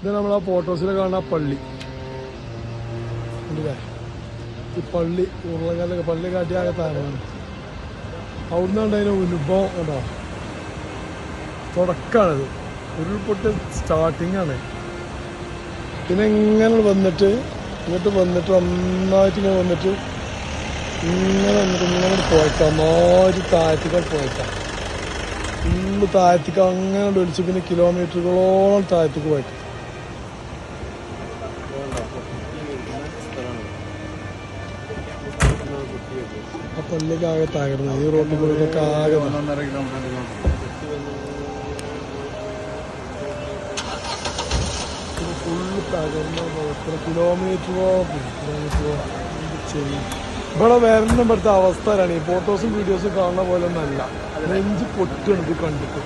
ഇത് നമ്മൾ ആ ഫോട്ടോസിൽ കാണുന്ന പള്ളി? ഈ പള്ളി ഉരുളകല്ലൊക്കെ പള്ളി കാട്ടിയാകെ താരമാണ് അവിടുന്ന് കണ്ടതിന് ഉത്ഭവം കണ്ടോ? തുടക്കമാണിത്. ഉരുൾപൊട്ട് സ്റ്റാർട്ടിംഗ് ആണ്. പിന്നെ ഇങ്ങനെ വന്നിട്ട് ഇങ്ങോട്ട് വന്നിട്ട് നന്നായിട്ട് ഇങ്ങനെ വന്നിട്ട് ഇങ്ങനെ വന്നിട്ട് ഇങ്ങനെ പോയേക്കാം. മാതിരി താഴത്തേക്കാൾ പോയേക്കാം. ഫുള്ള് താഴ്ത്തിക്ക അങ്ങനെ ഒളിച്ച് പിന്നെ കിലോമീറ്ററുകളോളം താഴ്ത്തിക്ക് പോയേക്കാം. ആ ആകെ തകർന്നു ഈ റോഡിൽ ആകെ കിലോമീറ്റർ കിലോമീറ്ററോ ഇവിടെ വരണം ഇവിടുത്തെ അവസ്ഥയാണ് ഈ ഫോട്ടോസും വീഡിയോസും കാണുന്ന പോലെ ഒന്നല്ല. നെഞ്ച് പൊട്ടുണ്ട് കണ്ടിട്ട്.